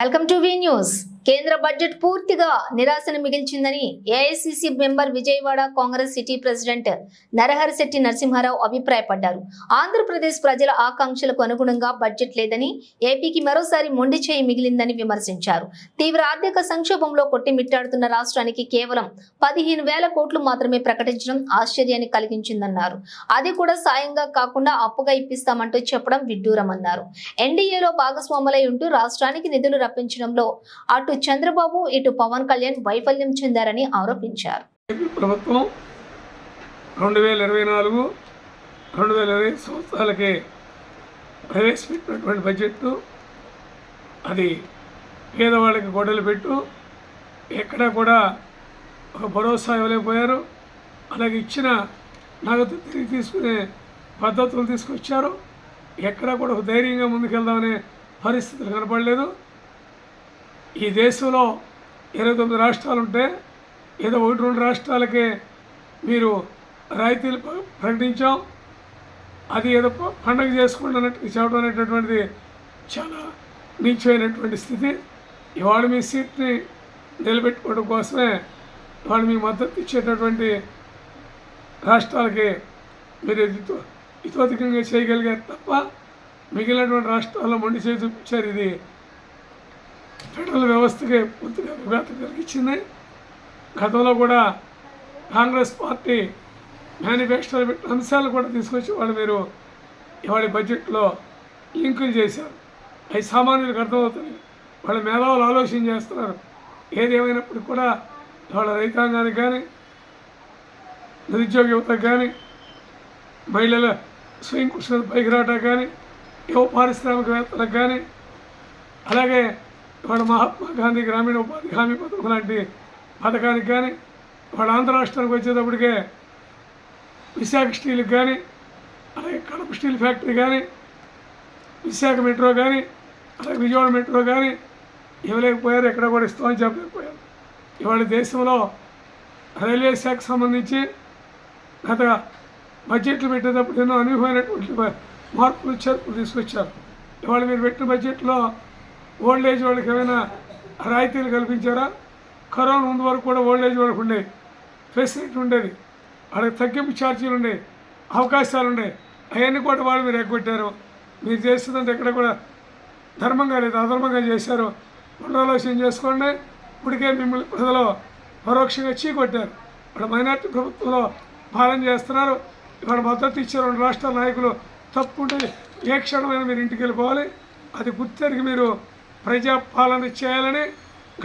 Welcome to V news కేంద్ర budget పూర్తిగా నిరాశను మిగిల్చిందని AICC member Vijayawada Congress city president Naraharisetti Narasimha Rao అభిప్రాయపడ్డారు. ఆంధ్రప్రదేశ్ ప్రజల ఆకాంక్షలకు అనుగుణంగా బడ్జెట్ లేదని ఏపీకి మరోసారి మొండి చేయి మిగిలిందని విమర్శించారు. తీవ్ర ఆర్థిక సంక్షోభంలో కొట్టిమిట్టాడుతున్న రాష్ట్రానికి కేవలం పదిహేను వేల కోట్లు మాత్రమే ప్రకటించడం ఆశ్చర్యాన్ని కలిగించిందన్నారు. అది కూడా సాయంగా కాకుండా అప్పుగా ఇప్పిస్తామంటూ చెప్పడం విడ్డూరమన్నారు. ఎన్డీఏలో భాగస్వాములై ఉంటూ రాష్ట్రానికి నిధులు రప్పించడంలో అటు చంద్రబాబు ఇటు పవన్ కళ్యాణ్ వైఫల్యం చెందారని ఆరోపించారు. ప్రభుత్వం రెండు వేల ఇరవై నాలుగు రెండు వేల ఇరవై సంవత్సరాలకి ప్రవేశపెట్టినటువంటి బడ్జెట్ అది పేదవాళ్ళకి గొడవలు పెట్టు ఎక్కడా కూడా ఒక భరోసా ఇవ్వలేకపోయారు. అలాగే ఇచ్చిన నగదు తిరిగి తీసుకునే పద్ధతులు తీసుకొచ్చారు. ఎక్కడా కూడా ఒక ధైర్యంగా ముందుకెళ్దామనే పరిస్థితులు కనపడలేదు. ఈ దేశంలో ఇరవై తొమ్మిది రాష్ట్రాలు ఉంటే ఏదో ఒకటి రెండు రాష్ట్రాలకే మీరు రాయితీలు ప్రకటించాం. అది ఏదో పండగ చేసుకోండి అన్నట్టు చెప్పడం అనేటటువంటిది చాలా నీచమైనటువంటి స్థితి. ఇవాళ మీ సీట్ని నిలబెట్టుకోవడం కోసమే ఇవాళ మీ మద్దతు ఇచ్చేటటువంటి రాష్ట్రాలకి మీరు ఇతోధికంగా చేయగలిగారు తప్ప మిగిలినటువంటి రాష్ట్రాల్లో మొండి చేసి చూపించారు. ఇది ఫెడరల్ వ్యవస్థకి పూర్తిగా విఘాతం కలిగించింది. గతంలో కూడా కాంగ్రెస్ పార్టీ మేనిఫెస్టోలో పెట్టిన అంశాలు కూడా తీసుకొచ్చి వాళ్ళు మీరు ఇవాళ బడ్జెట్లో లింకులు చేశారు. అవి సామాన్యులకు అర్థమవుతుంది వాళ్ళ మేధావులు ఆలోచన చేస్తున్నారు. ఏది కూడా వాళ్ళ రైతాంగానికి కానీ నిరుద్యోగ యువతకు కానీ మహిళల స్వయం కృషి పైకి రావటానికి కానీ యువ పారిశ్రామికవేత్తలకు కానీ అలాగే వాడు మహాత్మా గాంధీ గ్రామీణ ఉపాధి హామీ పథకం లాంటి పథకానికి కానీ వాడు ఆంధ్ర రాష్ట్రానికి వచ్చేటప్పటికే విశాఖ స్టీల్కి కానీ అలాగే కడప స్టీల్ ఫ్యాక్టరీ కానీ విశాఖ మెట్రో కానీ అలాగే విజయవాడ మెట్రో కానీ ఇవ్వలేకపోయారు ఎక్కడ కూడా ఇస్తామని చెప్పలేకపోయారు. ఇవాళ దేశంలో రైల్వే శాఖకు సంబంధించి గత బడ్జెట్లు పెట్టేటప్పుడు ఎన్నో అనూహ్యమైనటువంటి మార్పులు చేర్పులు తీసుకొచ్చారు. ఇవాళ మీరు పెట్టిన బడ్జెట్లో ఓల్డ్ ఏజ్ వాళ్ళకి ఏమైనా రాయితీలు కల్పించారా? కరోనా ముందు వరకు కూడా ఓల్డ్ ఏజ్ వాళ్ళకి ఉండే ఫెసిలిటీ ఉండేది. వాళ్ళకి తగ్గింపు ఛార్జీలు ఉండే అవకాశాలు ఉండే. అవన్నీ కూడా వాళ్ళు మీరు ఎగ్గొట్టారు. మీరు చేస్తుందంటే ఎక్కడ కూడా ధర్మంగా లేదు అధర్మంగా చేశారు. పునరాలోచన చేసుకోండి. ఇప్పటికే మిమ్మల్ని ప్రజలు పరోక్షంగా చీకొట్టారు. ఇప్పుడు మైనార్టీ ప్రభుత్వంలో పాలన చేస్తున్నారు. ఇక్కడ మద్దతు ఇచ్చే రెండు రాష్ట్రాల నాయకులు తప్పుంటే ఏ క్షణమైనా మీరు ఇంటికి వెళ్ళిపోవాలి. అది గుర్తెరిగి మీరు ప్రజా పాలన చేయాలని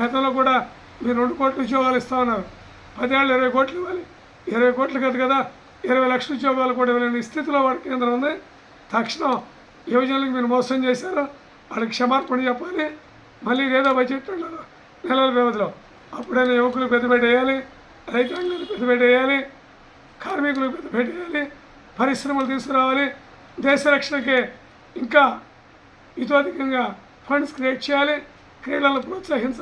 గతంలో కూడా మీరు రెండు కోట్ల ఉద్యోగాలు ఇస్తా ఉన్నారు. పదేళ్ళు ఇరవై కోట్లు ఇవ్వాలి. ఇరవై కోట్లు కాదు కదా ఇరవై లక్షల ఉద్యోగాలు కూడా ఇవ్వలేని స్థితిలో వాడి కేంద్రం ఉంది. తక్షణం యువజనులకు మీరు మోసం చేశారు. వాళ్ళకి క్షమార్పణ చెప్పాలి. మళ్ళీ ఏదో బడ్జెట్ ఉన్నారు నెలల వ్యవధిలో అప్పుడైనా యువకులు పెద్దపేట వేయాలి. రైతాంగానికి పెద్దపేట వేయాలి. కార్మికులకు పెద్దపేట వేయాలి. పరిశ్రమలు తీసుకురావాలి. దేశ రక్షణకి ఇంకా ఇతోధికంగా ఫండ్స్ క్రియేట్ చేయాలి క్రీడలను ప్రోత్సహించాలి.